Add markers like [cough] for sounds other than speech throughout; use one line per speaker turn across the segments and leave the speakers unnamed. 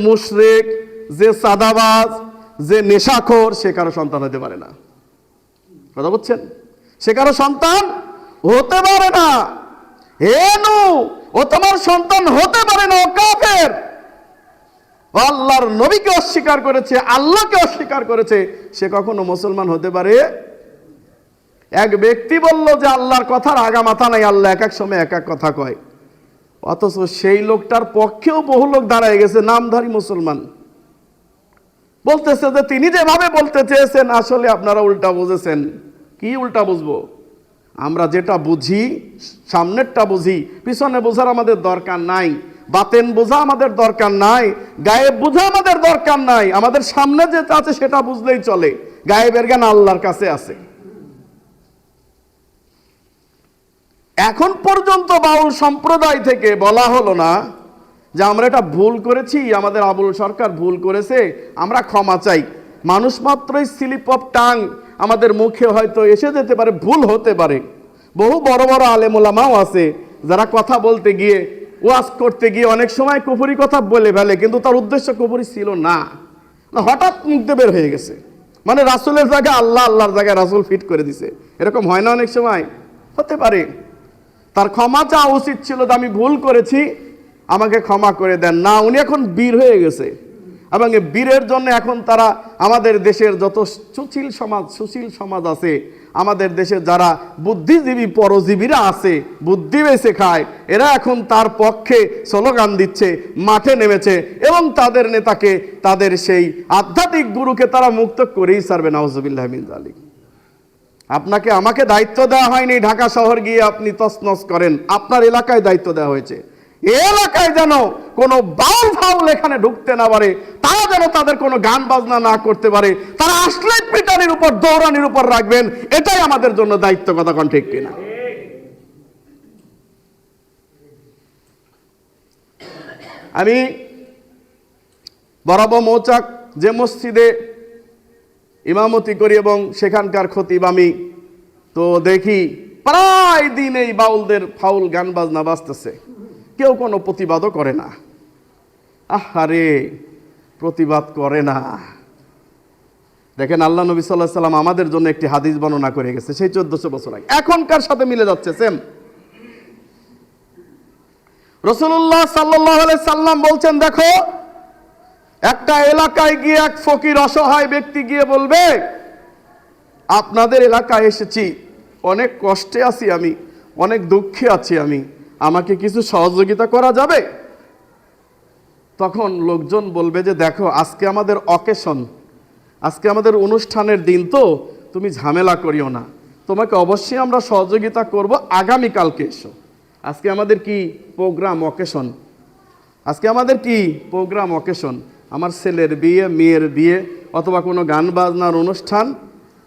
মুশরেক, যে সাদাবাজ, যে নেশাখোর, সে কারও সন্তান হতে পারে না। কথা বুঝছেন? সে কারও সন্তান হতে পারে না। হে নু, ও তোমার সন্তান হতে পারে না কাফের। আল্লাহর নবীকে অস্বীকার করেছে, আল্লাহকে অস্বীকার করেছে, সে কখনো মুসলমান হতে পারে? এক ব্যক্তি বলল যে আল্লাহর কথার আগা মাথা নাই, আল্লাহ এক এক সময় এক এক কথা কয়। অথচ সেই লোকটার পক্ষেও বহু লোক দাঁড়ায় গেছে, নামধারী মুসলমান। বলতেছে যে তিনি যেভাবে বলতে চেয়েছেন, আসলে আপনারা উল্টা বুঝেছেন। কি উল্টা বুঝব? আমরা যেটা বুঝি, সামনেরটা বুঝি, পিছনে বোঝার আমাদের দরকার নাই, বাতেন বোঝা আমাদের দরকার নাই, গায়েব বোঝা আমাদের দরকার নাই, আমাদের সামনে যেটা আছে সেটা বুঝলেই চলে, গায়েবের জ্ঞান আল্লাহর কাছে আছে। এখন পর্যন্ত বাউল সম্প্রদায় থেকে বলা হলো না যে আমরা এটা ভুল করেছি, আমাদের আবুল সরকার ভুল করেছে, আমরা ক্ষমা চাই। মানুষ মাত্রই স্লিপ অফ টাং আমাদের মুখে হয়তো এসে যেতে পারে, ভুল হতে পারে। বহু বড় বড় আলেমোলামাও আছে যারা কথা বলতে গিয়ে, ওয়াজ করতে গিয়ে অনেক সময় কুপুরি কথা বলে ফেলে, কিন্তু তার উদ্দেশ্য কুপুরি ছিল না। হঠাৎ মুখ বের হয়ে গেছে। মানে রাসুলের জায়গায় আল্লাহ, আল্লাহর জায়গায় রাসুল ফিট করে দিছে। এরকম হয় না অনেক সময়? হতে পারে। তার ক্ষমা চাওয়া উচিত ছিল যে আমি ভুল করেছি, আমাকে ক্ষমা করে দেন। না, উনি এখন বীর হয়ে গেছে। এবং বীরের জন্য এখন তারা আমাদের দেশের যত সুশীল সমাজ সুশীল সমাজ আছে, আমাদের দেশে যারা বুদ্ধিজীবী, পরজীবীরা আছে, বুদ্ধি বেছে খায়, এরা এখন তার পক্ষে স্লোগান দিচ্ছে, মাঠে নেমেছে, এবং তাদের নেতাকে তাদের সেই আধ্যাত্মিক গুরুকে তারা মুক্ত করেই সারবে নওয়াজবিল্লাহ মিন জালিক আপনাকে আমাকে দায়িত্ব দেওয়া হয়নি, ঢাকা শহর গিয়ে আপনি তছনছ করেন। আপনার এলাকায় দায়িত্ব দেওয়া হয়েছে। এলাকায় যেন কোনো বাউল ফাউল এখানে ঢুকতে না পারে, তারা যেন তাদের কোনো গান বাজনা না করতে পারে, তারা আসলে পিটানির উপর, দৌড়ানির উপর রাখবেন, এটাই আমাদের জন্য দায়িত্ব, কথা কোন ঠিক কিনা? আমি বরাবর মৌচাক যে মসজিদে ইমামতি করি এবং সেখানকার খতিব আমি। তো দেখি প্রায় দিন এই বাউলদের ফাউল গান বাজনা বাজতেছে। কেউ কোনো প্রতিবাদও করে না। আহারে, প্রতিবাদ করে না। দেখেন আল্লাহ নবী সাল্লাহ সাল্লাম আমাদের জন্য একটি হাদিস বর্ণনা করে গেছে, সেই চোদ্দশো বছর আগে। এখনকার সাথে মিলে যাচ্ছে, সেম। রসুল্লাহ সাল্লাহ সাল্লাম বলছেন, দেখো একটা এলাকায় গিয়ে এক ফকির অসহায় ব্যক্তি গিয়ে বলবে, আপনাদের এলাকায় এসেছি, অনেক কষ্টে আছি আমি, অনেক দুঃখে আছি আমি, আমাকে কিছু সহযোগিতা করা যাবে? তখন লোকজন বলবে যে, দেখো, আজকে আমাদের অকেশন, আজকে আমাদের অনুষ্ঠানের দিন তো, তুমি ঝামেলা করিও না। তোমাকে অবশ্যই আমরা সহযোগিতা করব, আগামীকালকে এসো। আজকে আমাদের কি প্রোগ্রাম অকেশন আজকে আমাদের কি প্রোগ্রাম অকেশন আমার ছেলের বিয়ে, মেয়ের বিয়ে, অথবা কোনো গান বাজনার অনুষ্ঠান,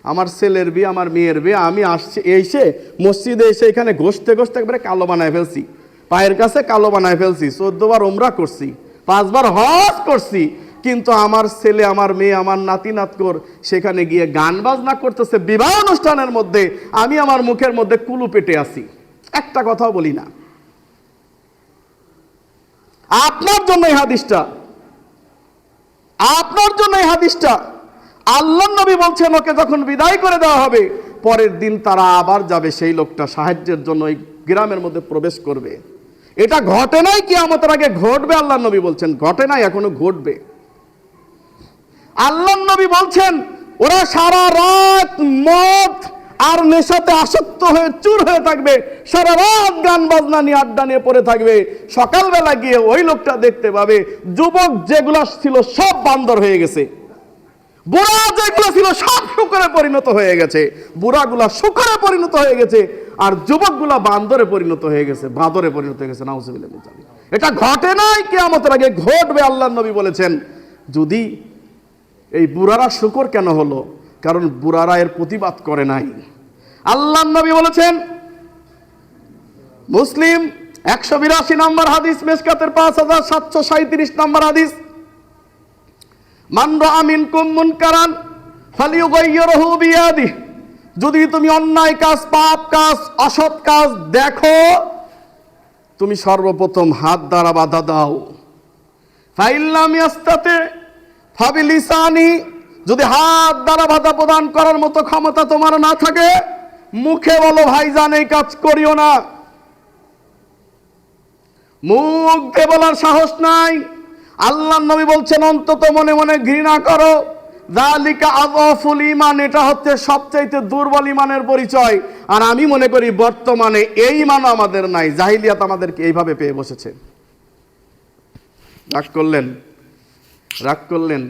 আমার ছেলের বিয়ে, আমার মেয়ের বিয়ে, আমি আসছি, এসে মসজিদে এসে এখানে ঘষতে ঘষতে একবারে কালো বানায় ফেলছি। পায়ের কাছে কালো বানায় ফেলছি, চোদ্দবার ওমরা করছি, পাঁচবার হজ করছি, কিন্তু আমার ছেলে, আমার মেয়ে, আমার নাতি, নাতকর সেখানে গিয়ে গান বাজনা করতেছে, বিবাহ অনুষ্ঠানের মধ্যে, আমি আমার মুখের মধ্যে কুলু পেটে আছি। একটা কথাও বলি না। আপনার জন্য এই হাদিসটা আপনার জন্য এই হাদিসটা। আল্লাহ নবী বলছেন, ওকে যখন বিদায় করে দেওয়া হবে, পরের দিন তারা আবার যাবে সেই লোকটা সাহায্যের জন্য এই গ্রামের মধ্যে প্রবেশ করবে। এটা ঘটে নাই কি আমাদের আগে ঘটবে, আল্লাহ নবী বলছেন। ঘটে নাই, এখনও ঘটবে। আল্লাহ নবী বলছেন, ওরা সারা রাত মদ আর নেশাতে আসক্ত হয়ে চুর হয়ে থাকবে, সারা রাত গান বাজনা নিয়ে আড্ডা নিয়ে পড়ে থাকবে। সকালবেলা গিয়ে ওই লোকটা দেখতে পাবে, যুবক যেগুলা ছিল সব বান্দর হয়ে গেছে। বুড়া যেগুলো ছিল সব শুকরে পরিণত হয়ে গেছে। বুড়াগুলা শুকরে পরিণত হয়ে গেছে, আর যুবকগুলা বান্দরে পরিণত হয়ে গেছে, বাঁদরে পরিণত হয়ে গেছে নাউজুবিল্লাহ। এটা ঘটে নাই, কিয়ামতের আগে ঘটবে আল্লাহ নবী বলেছেন। যদি এই বুড়ারা শুকর কেন হলো? কারণ বুড়ারা এর প্রতিবাদ করে নাই। আল্লাহ নবী বলেছেন, মুসলিম একশো বিরাশি নম্বর হাদিস, মেসকাতের পাঁচ হাজার সাতশো সাঁত্রিশ নম্বর হাদিস মান্ড আমিন কুমুন কারান বিয়াদি যদি তুমি অন্যায় কাজ, পাপ কাজ, অসৎ কাজ দেখো, তুমি সর্বপ্রথম হাত দ্বারা বাধা দাও। ফাইল্লাম ইয়াস্তাতে ফাবিলিসানি যদি হাত দ্বারা ভাতা প্রদান করার মতো ক্ষমতা তোমার না থাকে, মুখে বলো ভাইজান এই কাজ করিও না। মুখ দিয়ে বলার সাহস নাই। আল্লাহ নবী বলছেন, অন্তত মনে মনে ঘৃণা করো। আদফুল ইমান এটা হচ্ছে সবচাইতে দুর্বল ইমানের পরিচয়। আর আমি মনে করি, বর্তমানে এই ইমানও আমাদের নাই। জাহিলিয়াত আমাদেরকে এইভাবে পেয়ে বসেছে। রাগ করলেন? রাগ করলেন?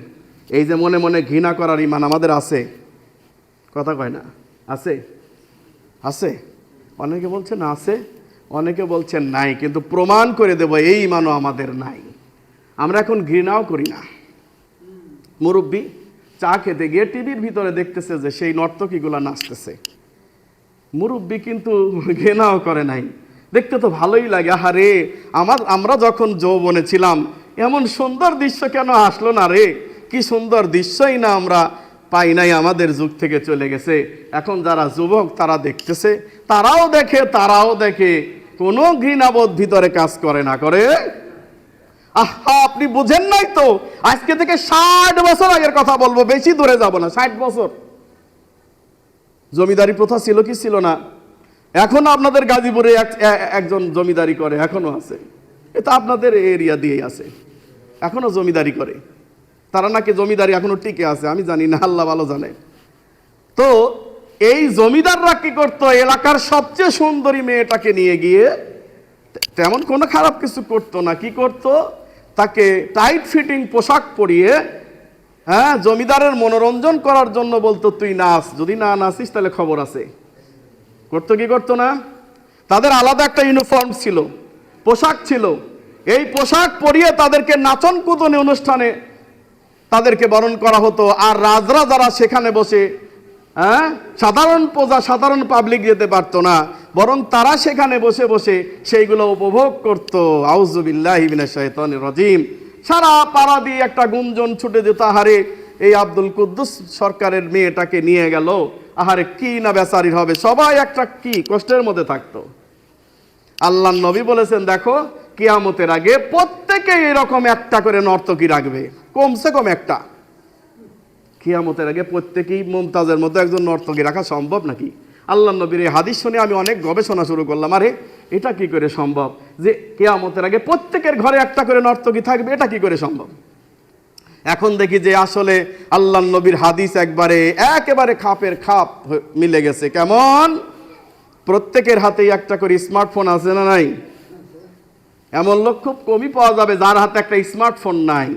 এই যে মনে মনে ঘৃণা করার ইমান আমাদের আছে। কথা কয় না? আছে? আছে? অনেকে বলছেন আছে? অনেকে বলছেন নাই, কিন্তু প্রমাণ করে দেব এই ইমানও আমাদের নাই। আমরা এখন ঘৃণাও করি না। মুরব্বী, চা খেতে গিয়ে টিভির ভিতরে দেখতেছে যে সেই নর্তকীগুলা নাচতেছে। মুরব্বী কিন্তু ঘৃণাও করে নাই। দেখতে তো ভালোই লাগে। আহারে, আমার, আমরা যখন যৌবনে ছিলাম, এমন সুন্দর দৃশ্য কেন আসলো না রে? কি সুন্দর দৃশ্যই না আমরা পাই নাই আমাদের যুগ থেকে চলে গেছে। এখন যারা যুবক, তারা দেখতেছে, তারাও দেখে তারাও দেখে। কোনো ঘৃণাবোধ ভিতরে কাজ করে না, করে? আহা, আপনি বুঝেন নাই তো? আজকে থেকে ষাট বছর আগের কথা বলব, বেশি দূরে যাব না, ষাট বছর। জমিদারি প্রথা ছিল কি ছিল না? এখনও আপনাদের গাজীপুরে এক- একজন জমিদারি করে, এখনও আছে। এটা আপনাদের এরিয়া দিয়েই আছে। এখনও জমিদারি করে। তারা নাকি জমিদারি এখনও টিকে আছে, আমি জানি না, আল্লাহ ভালো জানে। তো এই জমিদাররা কি করতো? এলাকার সবচেয়ে সুন্দরী মেয়েটাকে নিয়ে গিয়ে তেমন কোনো খারাপ কিছু করতো না, কি করতো? তাকে টাইট ফিটিং পোশাক পরিয়ে হ্যাঁ জমিদারের মনোরঞ্জন করার জন্য বলতো, তুই নাচ, যদি না নাচিস তাহলে খবর আছে। করতো কি করতো না? তাদের আলাদা একটা ইউনিফর্ম ছিল, পোশাক ছিল। এই পোশাক পরিয়ে তাদেরকে নাচন কুদনে অনুষ্ঠানে তাদেরকে বরণ করা হতো। আর রাজরা যারা সেখানে বসে হ্যাঁ সাধারণ প্রজা, সাধারণ পাবলিক যেতে পারতো না, বরং তারা সেখানে বসে বসে সেইগুলো উপভোগ করত। আউজুবিল্লাহ রাজিম। সারা পাড়া দিয়ে একটা গুঞ্জন ছুটে যেত, আহারে, এই আব্দুল কুদ্দুস সরকারের মেয়েটাকে নিয়ে গেল। আহারে, কি না বেচারির হবে? সবাই একটা কি কষ্টের মধ্যে থাকতো। আল্লাহ নবী বলেছেন, দেখো কিয়ামতের আগে প্রত্যেকে এরকম একটা করে নর্তকী রাখবে। কমসে কম একটা। কেয়ামতের আগে প্রত্যেকেই মমতাজের মতো একজন নর্তকী রাখা সম্ভব নাকি? আল্লাহ নবীর এই হাদিস শুনে আমি অনেক গবেষণা শুরু করলাম। আরে, এটা কি করে সম্ভব? যে কেয়ামতের আগে প্রত্যেকের ঘরে একটা করে নর্তকী থাকবে, এটা কি করে সম্ভব? এখন দেখি যে আসলে আল্লাহ নবীর হাদিস একবারে, একেবারে খাপের খাপ মিলে গেছে। কেমন? প্রত্যেকের হাতেই একটা করে স্মার্টফোন আছে না নাই? এমন লোক খুব কমই পাওয়া যাবে যার হাতে একটা স্মার্টফোন নাই।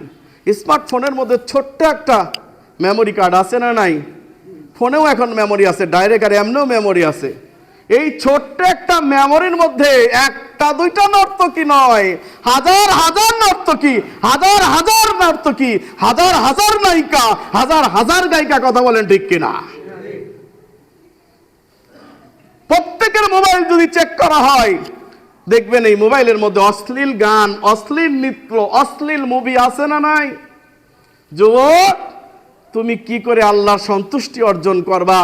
স্মার্টফোনের মধ্যে ছোট্ট একটা মেমোরি কার্ড আছে না নাই? ফোনেও এখন মেমোরি আছে ডাইরেক্ট আর এমনিও মেমোরি আছে। এই ছোট্ট একটা মেমোরির মধ্যে একটা, দুইটা নর্তকী নয়? হাজার হাজার নর্তকী হাজার হাজার নর্তকী হাজার হাজার নায়িকা, হাজার হাজার গায়িকা কথা বলেন ঠিক কিনা? প্রত্যেকের মোবাইল যদি চেক করা হয় দেখবেন এই মোবাইলের মধ্যে অশ্লীল গান, অশ্লীল নৃত্য, অশ্লীল মুভি আছে না নাই? যুবক, তুমি কি করে আল্লাহর সন্তুষ্টি অর্জন করবা?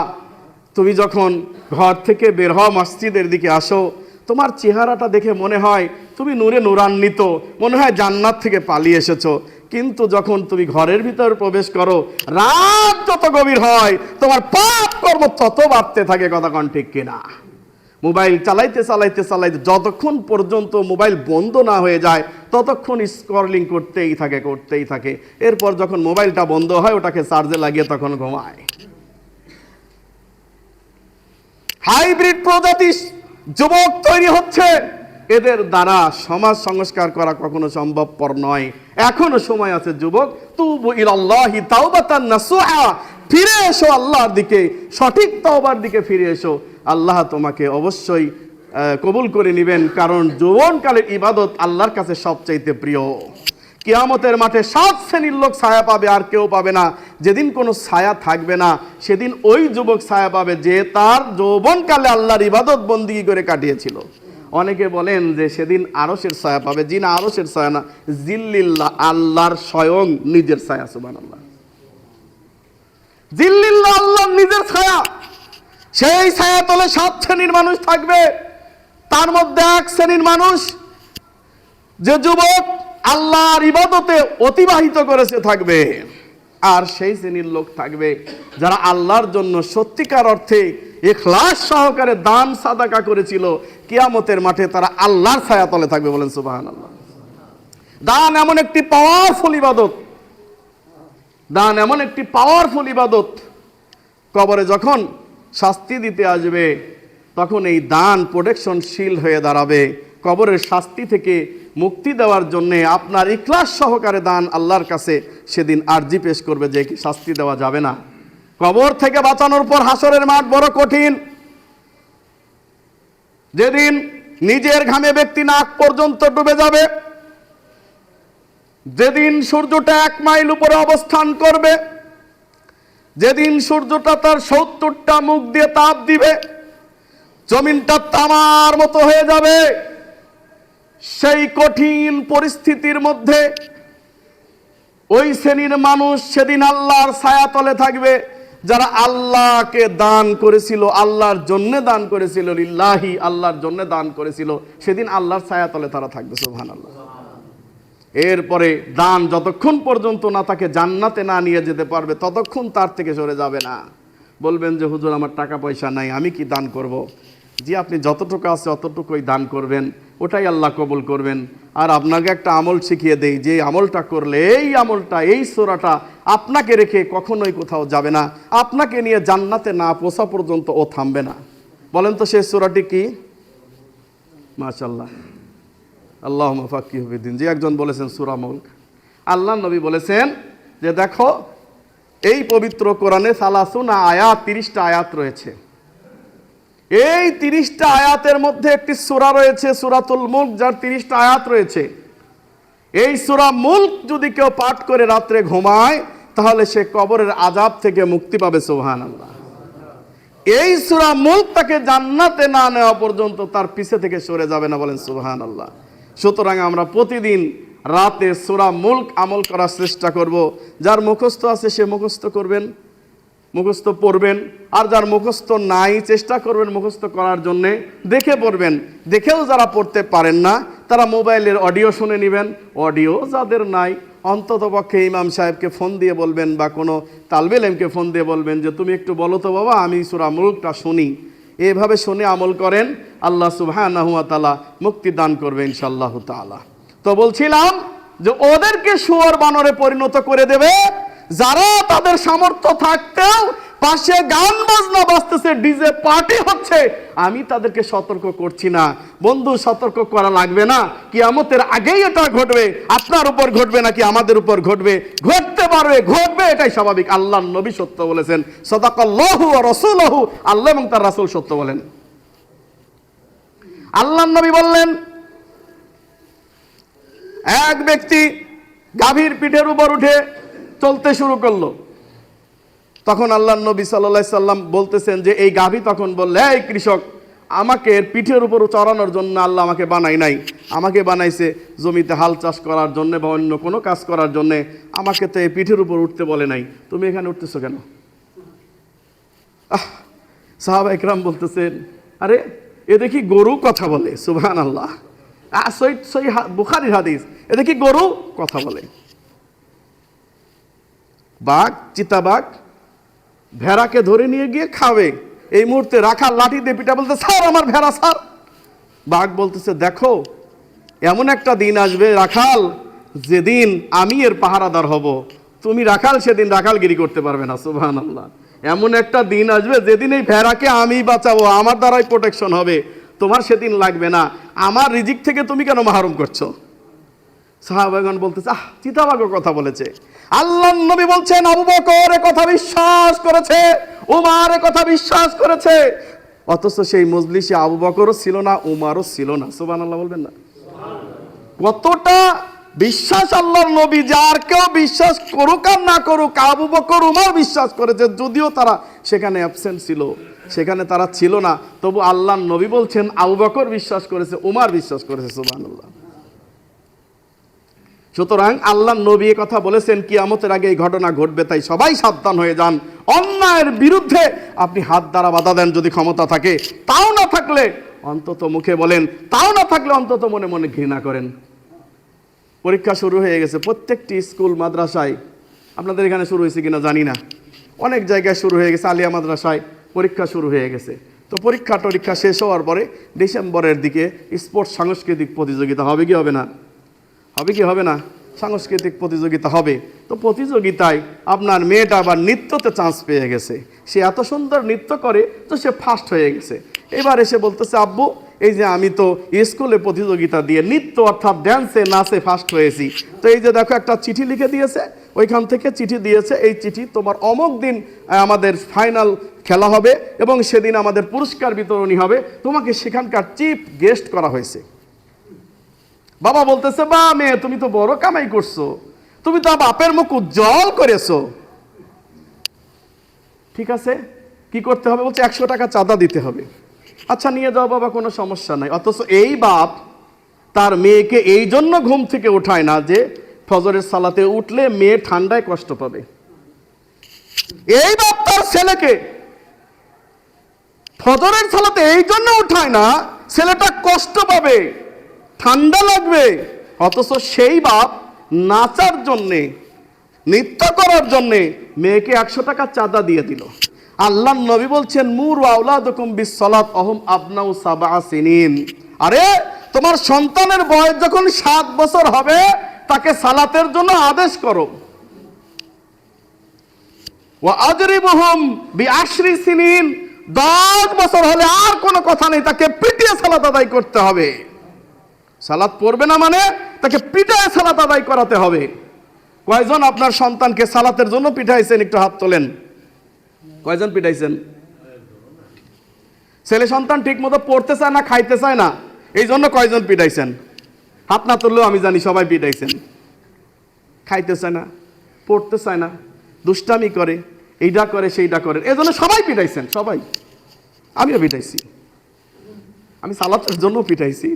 তুমি যখন ঘর থেকে বের হও, মসজিদের দিকে আসো, তোমার চেহারাটা দেখে মনে হয় তুমি নূরে নূরান্বিত, মনে হয় জান্নাত থেকে পালিয়ে এসেছ। কিন্তু যখন তুমি ঘরের ভিতর প্রবেশ করো, রাত যত গভীর হয়, তোমার পাপ কর্ম তত বাড়তে থাকে, কথা কন ঠিক কিনা? মোবাইল চালাইতে চালাইতে চালাইতে যতক্ষণ পর্যন্ত মোবাইল বন্ধ না হয়ে যায়, ততক্ষণ স্ক্রলিং করতেই থাকে করতেই থাকে। এরপর যখন মোবাইলটা বন্ধ হয়, ওটাকে চার্জে লাগিয়ে তখন ঘুমায়। হাইব্রিড প্রজাতি যুবক তৈরি হচ্ছে। এদের দ্বারা সমাজ সংস্কার করা কখনো সম্ভবপর নয়। এখনও সময় আছে যুবক, তুবু ইলাল্লাহি তাওবাতান নাসুহা। ফিরে এসো আল্লাহর দিকে, সঠিক তওবার দিকে ফিরে এসো। আল্লাহ তোমাকে অবশ্যই কবুল করে নেবেন, কারণ যৌবনকালের ইবাদত আল্লাহর কাছে সবচাইতে প্রিয়। কেয়ামতের মাঠে সাত শ্রেণির লোক ছায়া পাবে, আর কেউ পাবে না। যেদিন কোনো ছায়া থাকবে না, সেদিন ওই যুবক ছায়া পাবে যে তার যৌবনকালে আল্লাহর ইবাদত বন্দি করে কাটিয়েছিল। অনেকে বলেন যে সেদিন আরসের ছায়া পাবে জি না আরসের ছায়া না জিল্লিল্লাহ আল্লাহর স্বয়ং নিজের ছায়া সুবান আল্লাহ জিল্লিল্লাহ আল্লাহর নিজের ছায়া। সেই ছায়া তলে সাত শ্রেণির মানুষ থাকবে। তার মধ্যে এক শ্রেণির মানুষ, যে যুবক আল্লাহর ইবাদতে অতিবাহিত করেছে থাকবে। আর সেই শ্রেণির লোক থাকবে যারা আল্লাহর জন্য সত্যিকার অর্থে এখলাস সহকারে দান সাদাকা করেছিল। কিয়ামতের মাঠে তারা আল্লাহর ছায়াতলে থাকবে বলেন সুবাহান আল্লাহ দান এমন একটি পাওয়ারফুল ইবাদত। দান এমন একটি পাওয়ারফুল ইবাদত। কবরে যখন শাস্তি দিতে আসবে, তখন এই দান প্রোটেকশনশীল হয়ে দাঁড়াবে। কবরের শাস্তি থেকে মুক্তি দেওয়ার জন্যে আপনার ইখলাস সহকারে দান আল্লাহর কাছে সেদিন আর্জি পেশ করবে যে কি শাস্তি দেওয়া যাবে না। কবর থেকে বাঁচানোর পর হাসরের মাঠ বড় কঠিন। যেদিন নিজের ঘামে ব্যক্তি নাক পর্যন্ত ডুবে যাবে, যেদিন সূর্যটা এক মাইল উপরে অবস্থান করবে যেদিন সূর্যটা তার সত্তরটা মুখ দিয়ে তাপ দিবে, জমিনটা তামার মতো হয়ে যাবে। সেই কঠিন পরিস্থিতির মধ্যে ওই শ্রেণির মানুষ সেদিন আল্লাহর ছায়াতলে থাকবে, যারা আল্লাহকে দান করেছিল, আল্লাহর জন্য দান করেছিল, লিল্লাহি আল্লাহর জন্য দান করেছিল, সেদিন আল্লাহর ছায়াতলে তারা থাকবে, সুবহানাল্লাহ। এরপরে দান যতক্ষণ পর্যন্ত না তাকে জান্নাতে না নিয়ে যেতে পারবে, ততক্ষণ তার থেকে সরে যাবে না। বলবেন যে, হুজুর, আমার টাকা পয়সা নাই, আমি কি দান করব। যে আপনি যতটুকু আছে অতটুকুই দান করবেন, ওটাই আল্লাহ কবুল করবেন। আর আপনাকে একটা আমল শিখিয়ে দেই, যে আমলটা করলে এই আমলটা, এই সোরাটা আপনাকে রেখে কখনোই কোথাও যাবে না। আপনাকে নিয়ে জান্নাতে না পোষা পর্যন্ত ও থামবে না। বলেন তো সেই সোরাটি কি? মাশাল্লাহ আল্লাহ ফাকিহবিদ্দিন যে একজন বলেছেন সুরা মুলক, আল্লাহ নবী বলেছেন যে দেখো, এই পবিত্র কোরআনে সালাসুনা আয়াত, তিরিশটা আয়াত রয়েছে। এই তিরিশটা আয়াতের মধ্যে একটি সূরা রয়েছে, সুরাতুল মুলক, যার তিরিশটা আয়াত রয়েছে। এই সূরা মুলক যদি কেউ পাঠ করে রাত্রে ঘুমায়, তাহলে সে কবরের আজাব থেকে মুক্তি পাবে সোহান আল্লাহ এই সুরা মুলক তাকে জান্নাতে না নেওয়া পর্যন্ত তার পিছে থেকে সরে যাবে না বলেন সুবহান আল্লাহ সুতরাং আমরা প্রতিদিন রাতে সুরা মুলক আমল করার চেষ্টা করব। যার মুখস্থ আছে সে মুখস্থ করবেন, মুখস্থ পড়বেন, আর যার মুখস্থ নাই চেষ্টা করবেন মুখস্থ করার জন্য দেখে পড়বেন। দেখেও যারা পড়তে পারেন না, তারা মোবাইলের অডিও শুনে নেবেন। অডিও যাদের নাই, অন্তত পক্ষে ইমাম সাহেবকে ফোন দিয়ে বলবেন বা কোনো তালবেলেমকে ফোন দিয়ে বলবেন যে, তুমি একটু বলো তো বাবা, আমি সুরা মুলকটা শুনি। এভাবে শুনে আমল করেন, আল্লাহ সুবহানাহুয়া মুক্তি দান করবে ইনশাআল্লাহ তালা তো বলছিলাম যে ওদেরকে শুয়োর বানরে পরিণত করে দেবে, যারা তাদের সামর্থ্য থাকতেও পাশে গান বাজনা বাজতেছে, ডিজে পার্টি হচ্ছে। আমি তাদেরকে সতর্ক করছি না। বন্ধু, সতর্ক করা লাগবে না। কি কিয়ামতের আগেই এটা ঘটবে। আপনার উপর ঘটবে নাকি আমাদের উপর ঘটবে? ঘটতে পারবে, ঘটবে, এটাই স্বাভাবিক। আল্লাহ নবী সত্য বলেছেন, সদাকল্লাহু রসুলহু। আল্লাহ এবং তার রাসূল সত্য বলেন। আল্লাহ নবী বললেন, এক ব্যক্তি গাভীর পিঠের উপর উঠে চলতে শুরু করল। তখন আল্লাহ নবী সাল্লাহ সাল্লাম বলতেছেন যে, এই গাভী তখন বললে, এই কৃষক, আমাকে পিঠের উপর চড়ানোর জন্য আল্লাহ আমাকে বানাই নাই। আমাকে বানাইছে জমিতে হাল চাষ করার জন্য বা অন্য কোনো কাজ করার জন্য। আমাকে তো এই পিঠের উপর উঠতে বলে নাই। তুমি এখানে উঠতেছো কেন? সাহাবা একরাম বলতেছেন, আরে, এ দেখি গরু কথা বলে সুবহান আল্লাহ সই সই বুখারির হাদিস, এ দেখি গরু কথা বলে। বাঘ, চিতাবাঘ ভেড়াকে ধরে নিয়ে গিয়ে খাবে। এই মুহূর্তে রাখা লাঠি দিয়ে পিটা বলতে, স্যার, আমার ভেড়া, স্যার। বাঘ বলতেছে, দেখো, এমন একটা দিন আসবে, রাখাল, যেদিন আমি এর পাহারাদার হব। তুমি রাখাল, সেদিন রাখালগিরি করতে পারবে না সুবহান আল্লাহ এমন একটা দিন আসবে, যেদিন এই ভেড়াকে আমি বাঁচাবো, আমার দ্বারাই প্রোটেকশন হবে। তোমার সেদিন লাগবে না। আমার রিজিক থেকে তুমি কেন মাহরুম করছ? সাহাবাগন বলতেছে, আহ চিতাবাগর কথা বলেছে। আল্লাহ নবী বলছেন, আবু বকর কথা বিশ্বাস করেছে উমার কথা বিশ্বাস করেছে। অথচ সেই মজলিসে আবু বকরও ছিল না, উমারও ছিল না। সুবান আল্লাহ বলবেন না? কতটা বিশ্বাস আল্লাহর নবী, যার কেউ বিশ্বাস করুক আর না করুক, আবু বকর, উমার বিশ্বাস করেছে, যদিও তারা সেখানে অ্যাবসেন্ট ছিল, সেখানে তারা ছিল না। তবু আল্লাহ নবী বলছেন, আবু বকর বিশ্বাস করেছে, উমার বিশ্বাস করেছে। সুবান আল্লাহ সুতরাং আল্লাহ নবী কথা বলেছেন, কিয়ামতের আগে এই ঘটনা ঘটবে, তাই সবাই সাবধান হয়ে যান। অন্যায়ের বিরুদ্ধে আপনি হাত দ্বারা বাধা দেন যদি ক্ষমতা থাকে। তাও না থাকলে অন্তত মুখে বলেন, তাও না থাকলে অন্তত মনে মনে ঘৃণা করেন। পরীক্ষা শুরু হয়ে গেছে, প্রত্যেকটি স্কুল, মাদ্রাসায়, আপনাদের এখানে শুরু হয়েছে কিনা জানি না। অনেক জায়গায় শুরু হয়ে গেছে, আলিয়া মাদ্রাসায় পরীক্ষা শুরু হয়ে গেছে। তো পরীক্ষা টরীক্ষা শেষ হওয়ার পরে ডিসেম্বরের দিকে স্পোর্টস সাংস্কৃতিক প্রতিযোগিতা হবে কি হবে না? হবে কি? হবে না। সাংস্কৃতিক প্রতিযোগিতা হবে। তো প্রতিযোগিতায় আপনার মেয়েটা আবার নৃত্যতে চান্স পেয়ে গেছে। সে এত সুন্দর নৃত্য করে, তো সে ফার্স্ট হয়ে গেছে। এবার এসে বলতেছে, আব্বু, এই যে আমি তো স্কুলে প্রতিযোগিতা দিয়ে নৃত্য অর্থাৎ ড্যান্সে নাচে ফার্স্ট হয়েছি। তো এই যে দেখো, একটা চিঠি লিখে দিয়েছে। ওইখান থেকে চিঠি দিয়েছে। এই চিঠি তোমার অমুক দিন আমাদের ফাইনাল খেলা হবে এবং সেদিন আমাদের পুরস্কার বিতরণী হবে। তোমাকে সেখানকার চিফ গেস্ট করা হয়েছে। বাবা বলতেছে বা মেয়ে, তুমি তো বড় কামাই করছ। তুমি তো বাপের মুখ উজ্জ্বল করেছ। ঠিক আছে? কি করতে হবে? বলছে, একশো টাকা চাঁদা দিতে হবে। আচ্ছা নিয়ে যাও বাবা, কোনো সমস্যা নাই। অথচ এই বাপ তার মেয়েকে এই জন্য ঘুম থেকে উঠায় না যে ফজরের সালাতে উঠলে মেয়ে ঠান্ডায় কষ্ট পাবে। এই বাপ তার ছেলেকে ফজরের সালাতে এই জন্য উঠায় না, ছেলেটা কষ্ট পাবে। ঠান্ডা লাগবে। অথচ সেই বাপ নাচার জন্যে, নৃত্য করার জন্যে মেয়েকে একশো টাকা চাঁদা দিয়ে দিল। আল্লাহ নবী বলছেন, মুর আউলাদকুম বিসসালাত, অহম আবনাউ সাবা সিনিন। আরে, তোমার সন্তানের বয়স যখন সাত বছর হবে, তাকে সালাতের জন্য আদেশ করো। ও আজরিবহুম বিআশরি সিনিন। দশ বছর হলে আর কোনো কথা নেই, তাকে পিটিয়ে সালাত আদায় করতে হবে। সালাত পড়বে না মানে তাকে পিঠায় সালাত আদায় করাতে হবে। কয়জন আপনার সন্তানকে সালাতের জন্য পিঠাইছেন একটু হাত তোলেন। কয়জন পিঠাইছেন ছেলে সন্তান ঠিক মতো পড়তে চায় না, খাইতে চায় না, এই জন্য কয়জন পিটাইছেন? হাত না তুললেও আমি জানি সবাই পিটাইছেন। খাইতে চায় না, পড়তে চায় না, দুষ্টামি করে এইটা করে সেইটা করে, এই জন্য সবাই পিটাইছেন, সবাই। আমিও পিটাইছি। আমি সালাতের জন্য পিটাইছি।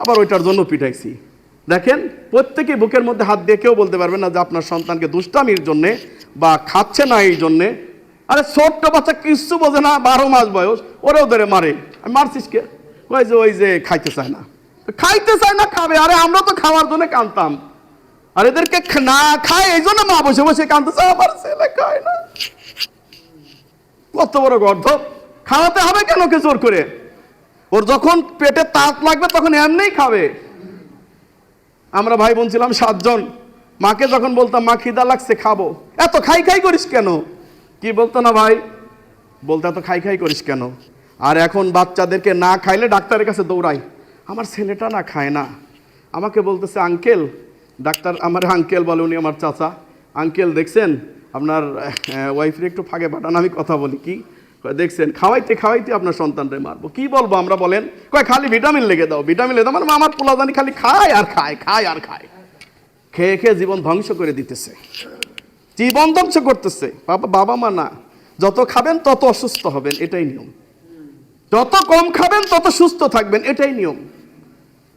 আবার ওইটার জন্য পিটাইছি। দেখেন প্রত্যেকে বুকের মধ্যে হাত দিয়ে কেউ বলতে পারবে না যে আপনার সন্তানকে দুষ্টামির জন্যে বা খাচ্ছে না এই জন্যে। আরে ছোট্ট বাচ্চা কিচ্ছু বোঝে না, বারো মাস বয়স, ওরেও ধরে মারে। আমি মারছিস কে? ওই যে ওই যে খাইতে চায় না। খাইতে চায় না, খাবে। আরে আমরা তো খাওয়ার জন্য কানতাম আর এদেরকে না খায়, এই জন্য মা বসে বসে কানতেছে আমার ছেলে খায় না। কত বড় গর্ধ খাওয়াতে হবে কেন কে জোর করে? ওর যখন পেটে তাপ লাগবে, তখন এমনিই খাবে। আমরা ভাই বোন ছিলাম সাতজন। মাকে যখন বলতাম, মা, খিদা লাগছে, খাব। এত খাই খাই করিস কেন? কি বলতো না ভাই? বলতে এত খাই খাই করিস কেন? আর এখন বাচ্চাদেরকে না খাইলে ডাক্তারের কাছে দৌড়াই। আমার ছেলেটা না খায় না। আমাকে বলতেছে, আঙ্কেল, ডাক্তার, আমার আঙ্কেল বলে উনি আমার চাচা। আঙ্কেল, দেখছেন? আপনার ওয়াইফের একটু ফাঁকে পাঠান, আমি কথা বলি। কি? দেখছেন, খাওয়াইতে খাওয়াইতে আপনার সন্তানরে মারবো। কি বলব আমরা বলেন? কয়, খালি ভিটামিন লেগে দাও ভিটামিন লেগে দাও মানে আমার পোলা জানি খালি খায় আর খায় খায় আর খায়। খেয়ে খেয়ে জীবন ধ্বংস করে দিতেছে। জীবন ধ্বংস করতেছে। বাবা বাবা মা না, যত খাবেন তত অসুস্থ হবেন, এটাই নিয়ম। যত কম খাবেন তত সুস্থ থাকবেন, এটাই নিয়ম।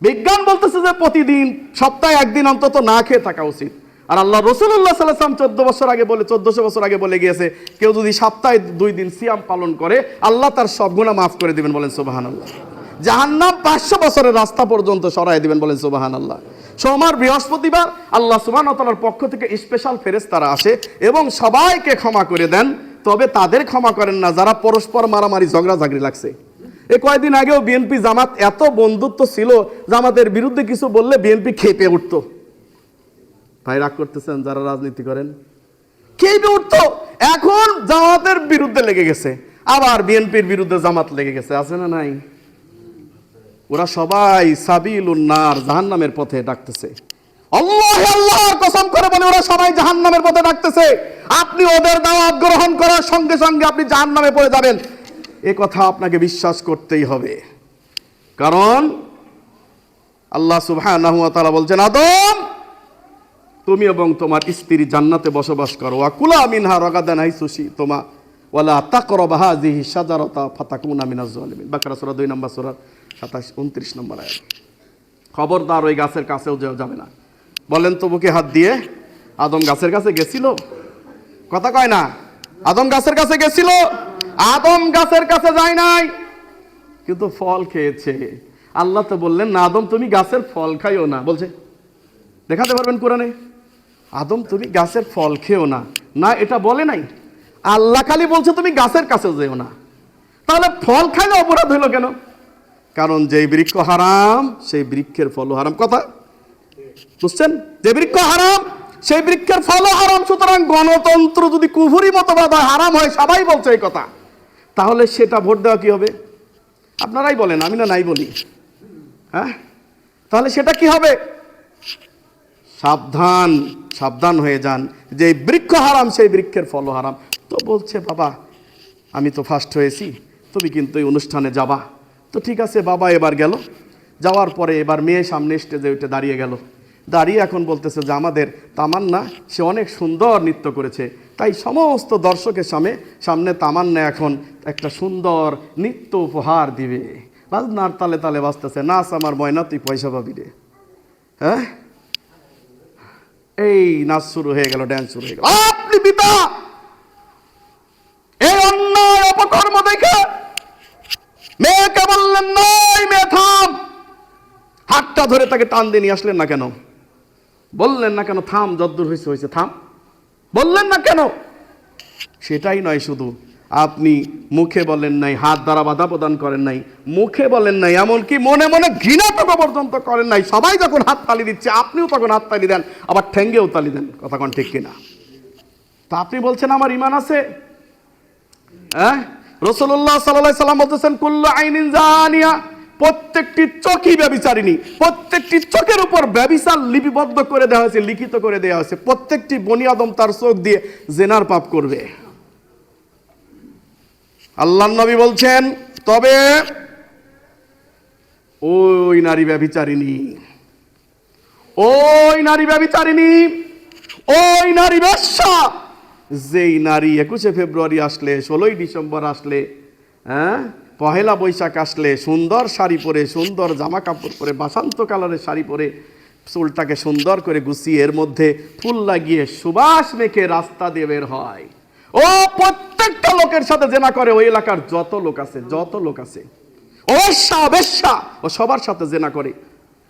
বিজ্ঞান বলতেছে যে প্রতিদিন সপ্তাহে একদিন অন্তত না খেয়ে থাকা উচিত। আর আল্লাহ রসুল্লাহ সাল্লাম চোদ্দ বছর আগে বলে, চোদ্দশো বছর আগে বলে গিয়েছে, কেউ যদি সপ্তাহে দুই দিন সিয়াম পালন করে, আল্লাহ তার সব গুণা মাফ করে দিবেন বলেন সোবাহান আল্লাহ জাহান্নাম পাঁচশো বছরের রাস্তা পর্যন্ত সরাই দিবেন বলেন সোবাহান আল্লাহ সোমবার, বৃহস্পতিবার, আল্লাহ সুবাহ তালার পক্ষ থেকে স্পেশাল ফেরেস তারা আসে এবং সবাইকে ক্ষমা করে দেন। তবে তাদের ক্ষমা করেন না, যারা পরস্পর মারামারি ঝগড়া ঝাগড়ি লাগছে। এ কয়েকদিন আগেও বিএনপি জামাত এত বন্ধুত্ব ছিল, জামাতের বিরুদ্ধে কিছু বললে বিএনপি খেপে উঠত। ভাই রাগ করতেছেন, যারা রাজনীতি করেন? খেপে উঠত এখন জামাতের বিরুদ্ধে লেগে গেছে। আবার বিএনপির বিরুদ্ধে জামাত লেগে গেছে, আছে না নাই? ওরা সবাই সাবিল উন্নার জাহান্নামের পথে ডাকতেছে। আল্লাহ কসম করে বলে, ওরা সবাই জাহান্নামের পথে ডাকতেছে। আপনি ওদের দাওয়াত গ্রহণ করার সঙ্গে সঙ্গে আপনি জাহান্নামে পড়ে যাবেন। এ কথা আপনাকে বিশ্বাস করতেই হবে। কারণ আল্লাহ সুবহানাহু বলছেন, আদম তুমি এবং তোমার স্ত্রী জান্নাতে বসবাস করো। আকুলা মিনহা রগাদান হাইসুশি তোমা। ওয়ালা তাকরাবা হাযিহি শাজারাতা ফাতাকুনা মিনাজ জালিমিন বাকারা সূরা 2 নম্বর, সূরা 27 29 নম্বর আয়াত। খবরদার ওই গাছের কাছেও যাবে না। বলেন তো বুকে হাত দিয়ে, আদম গাছের কাছে গেছিল? কথা কয় না, আদম গাছের কাছে গেছিল? আদম গাছের কাছে যায় নাই। কিন্তু ফল খেয়েছে। আল্লাহ তো বললেন, না আদম, তুমি গাছের ফল খাইও না। বলছে, দেখাতে পারবেন কোরআনে? আদম, তুমি গাছের ফল খেও না। না, এটা বলে নাই। আল্লাহ খালি বলছে, তুমি গাছের কাছে যেও না। তাহলে ফল খাইলে অপরাধ হলো কেন? কারণ যেই বৃক্ষ হারাম, সেই বৃক্ষের ফলও হারাম। কথা? বুঝছেন? যে বৃক্ষ হারাম, সেই বৃক্ষের ফলও হারাম। সুতরাং গণতন্ত্র যদি কুফুরি মতবাদ হারাম হয়, সবাই বলছে এই কথা। তাহলে সেটা ভোট দেওয়া কি হবে? আপনারাই বলেন, আমি না নাই বলি। হ্যাঁ? তাহলে সেটা কি হবে? সাবধান সাবধান হয়ে যান। যে বৃক্ষ হারাম, সেই বৃক্ষের ফল হারাম। তো বলছে, বাবা, আমি তো ফার্স্ট হয়েছি, তুমি কিন্তু এই অনুষ্ঠানে যাবা। তো ঠিক আছে, বাবা এবার গেল। যাওয়ার পরে এবার মেয়ে সামনে স্টেজে উঠে দাঁড়িয়ে গেল। দাঁড়িয়ে এখন বলতেছে যে, আমাদের তামান্না, সে অনেক সুন্দর নৃত্য করেছে। তাই সমস্ত দর্শকের সামনে সামনে তামান্না এখন একটা সুন্দর নৃত্য উপহার দিবে। বাজনার তালে তালে বাজতেছে, নাচ আমার ময়না, তুই পয়সা পাবি রে। হ্যাঁ? এই নাচ শুরু হয়ে গেল ড্যান্স শুরু হয়ে গেল। আপনি পিতা! এই অন্যায় অপকর্ম দেখে মেয়েকে বললেন, নয়, মেয়ে, থাম। হাতটা ধরে তাকে টান দিয়ে নিয়ে আসলেন না কেন? বললেন না কেন, থাম, যদ্দূর হয়েছে হয়েছে থাম। বললেন না কেন? সেটাই নয় শুধু। আপনি মুখে বলেন নাই, হাত দ্বারা বাধা প্রদান করেন নাই, মুখে বলেন নাই, এমনকি মনে মনে ঘৃণাটুকু পর্যন্ত করেন নাই, সবাই যখন হাত তালি দিচ্ছে, আপনিও তখন হাত তালি দেন, আবার ঠেঙ্গেও তালি দেন, কথা কোন ঠিক কিনা? তা আপনি বলছেন আমার ইমান আছে? হ্যাঁ? রসুল্লাহ সাল্লাহ সাল্লাম বলতেছেন, কুল্লু আইনিন জানিয়া প্রত্যেকটি চোখই ব্যবিচারিণী প্রত্যেকটি চোখের উপর ব্যবিচার লিপিবদ্ধ করে দেওয়া হয়েছে, লিখিত করে দেওয়া হয়েছে, প্রত্যেকটি বনিয়াদম তার চোখ দিয়ে জেনার পাপ করবে। আল্লাহ নবী বলছেন, তবে ওই নারী ব্যবিচারিণী ওই নারী ব্যবিচারিণী ওই নারী ব্যবসা, যেই নারী একুশে ফেব্রুয়ারি আসলে, ষোলোই ডিসেম্বর আসলে হ্যাঁ পহেলা বৈশাখ আসলে, সুন্দর শাড়ি পরে, সুন্দর জামা কাপড় পরে, বাসন্ত কালারের শাড়ি পরে, চুলটাকে সুন্দর করে গুছিয়ে, এর মধ্যে ফুল লাগিয়ে সুবাস মেখে রাস্তা দিয়ে বের হয়। ও প্রত্যেকটা লোকের সাথে জেনা করে ওই এলাকার যত লোক আছে, যত লোক আছে। অবশ্যা বেশ্যা ও সবার সাথে জেনা করে।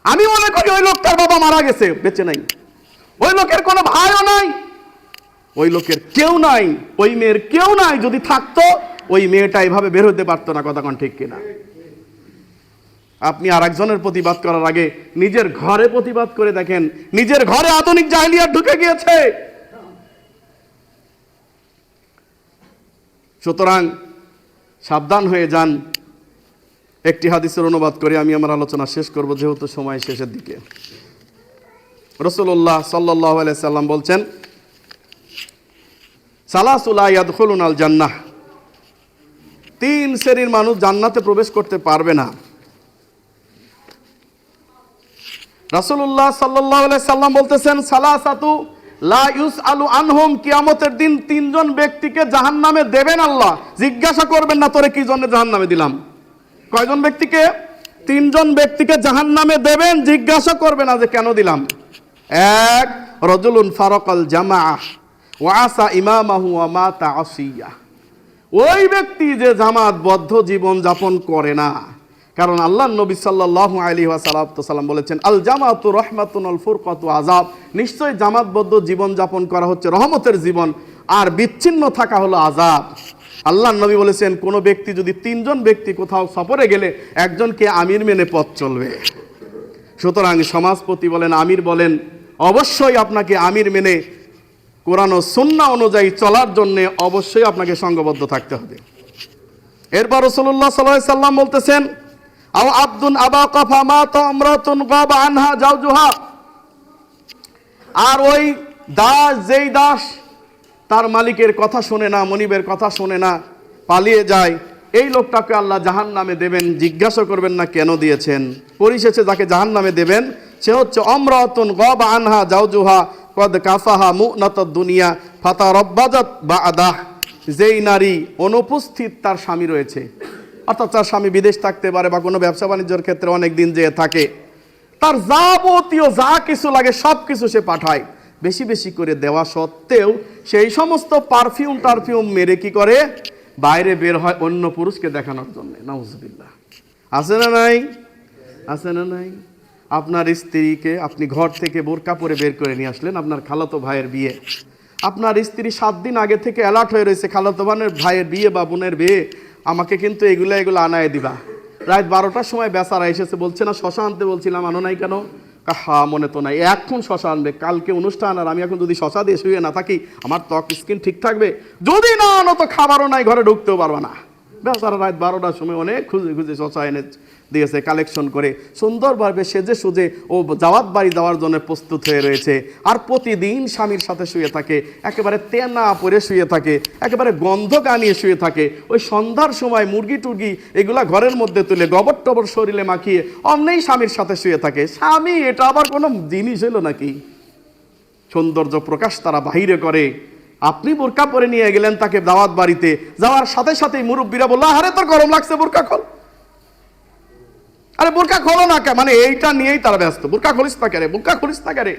আমি মনে করি ওই লোকটার বাবা মারা গেছে, বেঁচে নাই। ওই লোকের কোনো ভাইও নাই। ওই লোকের কেউ নাই, ওই মেয়ের কেউ নাই, যদি থাকতো, ওই মেয়েটা এভাবে বের হতে পারতো না, কথা কোন ঠিক কিনা। আপনি আর একজনের প্রতিবাদ করার আগে নিজের ঘরে প্রতিবাদ করে দেখেন, নিজের ঘরে আধুনিক জাহিলিয়াত ঢুকে গিয়েছে। সুতরাং সাবধান হয়ে যান। একটি হাদিসের অনুবাদ করে আমি আমার আলোচনা শেষ করব, যেহেতু সময় শেষের দিকে। রসুল্লাহ সাল্লাহ সাল্লাম বলছেন সালাসুল্লাহ আল জান্নাহ তিন শ্রেণির মানুষ জান্নাতে প্রবেশ করতে পারবে না। রাসূলুল্লাহ সাল্লাল্লাহু আলাইহি সাল্লাম বলতেছেন, সালাসাতু লা ইউসআলু আনহুম, কিয়ামতের দিন তিনজন ব্যক্তিকে জাহান্নামে দেবেন আল্লাহ। জিজ্ঞাসা করবেন না, তোরে কি জন্য জাহান্নামে দিলাম? কয়জন ব্যক্তিকে? তিনজন ব্যক্তিকে জাহান্নামে দেবেন, জিজ্ঞাসা করবে না যে কেন দিলাম? এক, রজুলুন ফারকাল জামাআহ ওয়াসা ইমামাহু ওয়া মাতা আসিয়া। ওই ব্যক্তি যে জামাতবদ্ধ জীবন যাপন করে না। কারণ আল্লাহ নবী সাল্লাহ আলী সাল্লাম বলেছেন, আল জামাতু রহমাতুন আল ফুরকাতু আজাব নিশ্চয় জামাতবদ্ধ জীবন যাপন করা হচ্ছে রহমতের জীবন, আর বিচ্ছিন্ন থাকা হলো আজাব আল্লাহ নবী বলেছেন, কোনো ব্যক্তি যদি তিনজন ব্যক্তি কোথাও সফরে গেলে একজনকে আমির মেনে পথ চলবে। সুতরাং সমাজপতি বলেন, আমির বলেন, অবশ্যই আপনাকে আমির মেনে কোরআন ও সুন্না অনুযায়ী চলার জন্যে অবশ্যই আপনাকে সঙ্গবদ্ধ থাকতে হবে। এরপর রসুল্লাহ সাল্লাহ সাল্লাম বলতেছেন আও আব্দুন আবা কফা মা তো আমরাতুন গাব আনহা জাউজুহা আর ওই দাস, যেই দাস তার মালিকের কথা শোনে না, মনিবের কথা শোনে না, পালিয়ে যায়। এই লোকটাকে আল্লাহ জাহান নামে দেবেন, জিজ্ঞাসা করবেন না কেন দিয়েছেন। পরিশেষে যাকে জাহান নামে দেবেন, সে হচ্ছে অমরাতুন গব আনহা জাউজুহা কদ কাফাহা মুনাত দুনিয়া ফাতা রব্বাজাত বা আদাহ যেই নারী অনুপস্থিত তার স্বামী রয়েছে। অর্থাৎ তার স্বামী বিদেশ থাকতে পারে বা কোনো ব্যবসা বাণিজ্যের ক্ষেত্রে অনেক দিন যেয়ে থাকে, তার যাবতীয় যা কিছু লাগে সব কিছু সে পাঠায়। বেশি বেশি করে দেওয়া সত্ত্বেও সেই সমস্ত পারফিউম টারফিউম মেরে কি করে? বাইরে বের হয় অন্য পুরুষকে দেখানোর জন্য। নাউজবিল্লাহ। আছে না নাই? আছে না নাই? আপনার স্ত্রীকে আপনি ঘর থেকে বোরকা পরে বের করে নিয়ে আসলেন আপনার খালাতো ভাইয়ের বিয়ে। আপনার স্ত্রী সাত দিন আগে থেকে অ্যালার্ট হয়ে রয়েছে, খালাতো ভাইয়ের বিয়ে বা বোনের বিয়ে। আমাকে কিন্তু এগুলো এগুলো আনায় দিবা। রাত বারোটার সময় বেচারা এসেছে, বলছে, না, শশা আনতে বলছিলাম, আনো নাই কেন? হা, মনে তো নাই। এখন শশা আনবে, কালকে অনুষ্ঠান, আর আমি এখন যদি শশা দিয়ে শুয়ে না থাকি, আমার ত্বক, স্কিন ঠিক থাকবে, যদি না আনো তো খাবারও নাই, ঘরে ঢুকতেও পারবা না। বেচারা রাত বারোটার সময় অনেক খুঁজে খুঁজে শশা এনে দিয়েছে কালেকশন করে। সুন্দরভাবে সেজে সুজে ও জাওয়াত বাড়ি দেওয়ার জন্য প্রস্তুত হয়ে রয়েছে। আর প্রতিদিন স্বামীর সাথে শুয়ে থাকে, একেবারে তেনা পরে শুয়ে থাকে, একেবারে গন্ধ গানিয়ে শুয়ে থাকে। ওই সন্ধ্যার সময় মুরগি টুরগি এগুলা ঘরের মধ্যে তুলে গবর টবর শরীরে মাখিয়ে অমনেই স্বামীর সাথে শুয়ে থাকে। স্বামী, এটা আবার কোনো জিনিস হলো নাকি? সৌন্দর্য প্রকাশ তারা বাহিরে করে। আপনি বোরকা পরে নিয়ে গেলেন তাকে দাওয়াত বাড়িতে। যাওয়ার সাথে সাথেই মুরব্বীরা বলল, আরে, তোর গরম লাগছে, বোরকা খোল। আরে, বোরকা খোলো না কে? মানে এইটা নিয়েই তারা ব্যস্ত। বোরকা খুলিস না কেরে বোরকা খুলিস না কেরে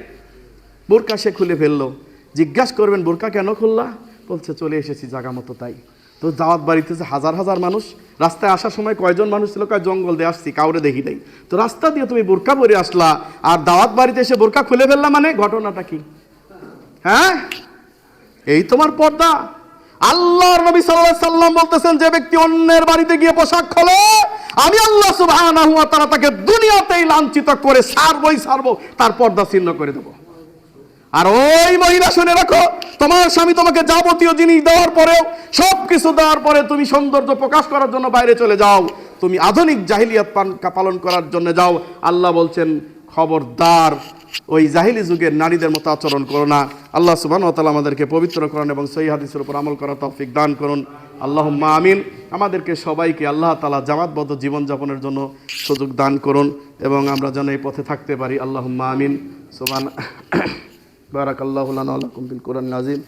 বোরকা সে খুলে ফেলল। জিজ্ঞাসা করবেন, বোরকা কেন খুললা? বলছে, চলে এসেছি জাগা মতো তাই। তো দাওয়াত বাড়িতে যে হাজার হাজার মানুষ, রাস্তায় আসার সময় কয়জন মানুষ ছিল, কয় জঙ্গল দিয়ে আসছি, কাউরে দেখি নাই। তো রাস্তা দিয়ে তুমি বোরকা পরে আসলা, আর দাওয়াত বাড়িতে এসে বোরকা খুলে ফেললা মানে ঘটনাটা কি? হ্যাঁ? এই তোমার পর্দা? আল্লাহর নবী আলাইহি সাল্লাম বলতেছেন, যে ব্যক্তি অন্যের বাড়িতে গিয়ে পোশাক খোলে, আমি আল্লাহ ওয়া তাআলা তাকে দুনিয়াতেই লাঞ্ছিত করে সারবই সারবো, তার পর্দা ছিন্ন করে দেবো। আর ওই মহিলা শুনে রাখো, তোমার স্বামী তোমাকে যাবতীয় জিনিস দেওয়ার পরেও সব কিছু দেওয়ার পরে তুমি সৌন্দর্য প্রকাশ করার জন্য বাইরে চলে যাও। তুমি আধুনিক জাহিলিয়াত পালন করার জন্য যাও। আল্লাহ বলছেন, খবরদার ওই জাহিলি যুগের নারীদের মতো আচরণ করো না। আল্লাহ সুবাহ তালা আমাদেরকে পবিত্র করুন এবং সহি হাদিসের উপর আমল করা তফিক দান করুন। আল্লাহ আমিন। আমাদেরকে সবাইকে আল্লাহ তালা জামাতবদ্ধ জীবনযাপনের জন্য সুযোগ দান করুন এবং আমরা যেন এই পথে থাকতে পারি। আল্লাহ আমিন। সুবান [coughs] বারাক আল্লাহ আলকুম বিল নাজিম